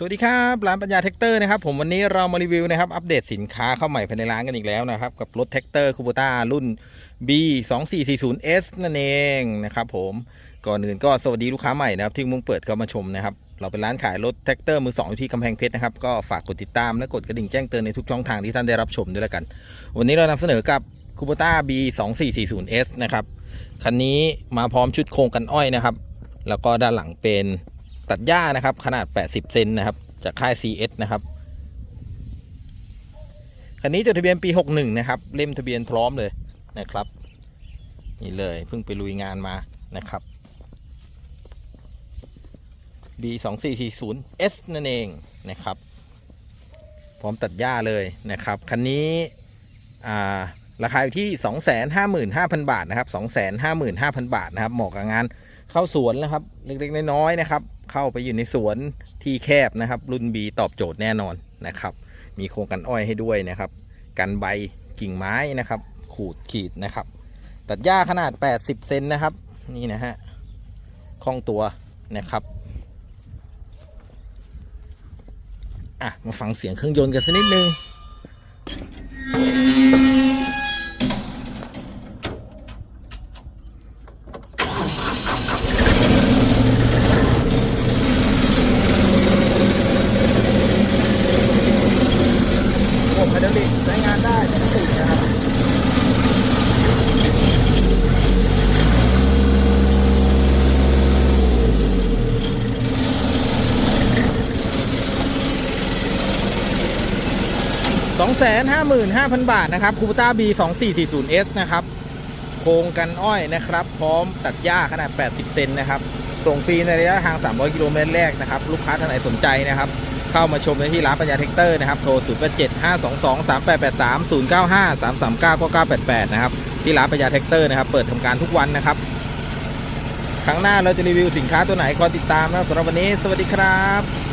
สวัสดีครับร้านปัญญาแท็กเตอร์นะครับผมวันนี้เรามารีวิวนะครับอัปเดตสินค้าเข้าใหม่ภายในร้านกันอีกแล้วนะครับกับรถแท็กเตอร์คูโบต้ารุ่น B 2 4 4 0 S นั่นเองนะครับผมก่อนอื่นก็สวัสดีลูกค้าใหม่นะครับที่มุ่งเปิดเข้ามาชมนะครับเราเป็นร้านขายรถแท็กเตอร์มือสองอยู่ที่กำแพงเพชรนะครับก็ฝากกดติดตามและกดกระดิ่งแจ้งเตือนในทุกช่องทางที่ท่านได้รับชมด้วยแล้วกัน วันนี้เรานำเสนอกับคูโบต้า B 2 4 4 0 S นะครับคันนี้มาพร้อมชุดโครงกันอ้อยนะครับแล้วก็ด้านหลังเป็น ตัดหญ้านะครับ ขนาด 80 เซนนะครับ จากค่าย CS นะครับ คันนี้จดทะเบียนปี 61 นะครับ เล่มทะเบียนพร้อมเลยนะครับ นี่เลยเพิ่งไปลุยงานมานะครับ B 2 4 4 0 S นั่นเองนะครับ พร้อมตัดหญ้าเลยนะครับ คันนี้ราคาอยู่ที่ 255,000 บาทนะครับ 255,000 บาทนะครับ เหมาะกับงานเข้าสวนนะครับ เล็ก ๆ น้อยๆนะครับ เข้าไปอยู่ในสวนที่แคบนะครับ รุ่น B ตอบโจทย์แน่นอนนะครับ มีโครงกันอ้อยให้ด้วยนะครับ กันใบกิ่งไม้นะครับ ขูดขีดนะครับ ตัดหญ้าขนาด 80 เซนนะครับ นี่นะฮะคล่องตัวนะครับอะมาฟังเสียงเครื่องยนต์กันสักนิดนึง ระบบไฮดรอลิกใช้งานได้ปกตินะครับสองแสนห้าหมื่นห้าพันบาทนะครับคูปต้า B 2 4 4 0 S นะครับโครงกันอ้อยนะครับ พร้อมตัดหญ้าขนาด 80 เซนนะครับ ส่งฟรีในระยะทาง 300 กิโลเมตรแรกนะครับ ลูกค้าท่านไหนสนใจนะครับ เข้ามาชมได้ที่ร้านปัญญาเทคเตอร์นะครับ โทร 0 8 7 5 2 2 3 8 8 3 0 9 5 3 3 9 9 9 8 8 นะครับ ที่ร้านปัญญาเทคเตอร์นะครับ เปิดทำการทุกวันนะครับ ครั้งหน้าเราจะรีวิวสินค้าตัวไหนคอยติดตามนะสำหรับวันนี้ สวัสดีครับ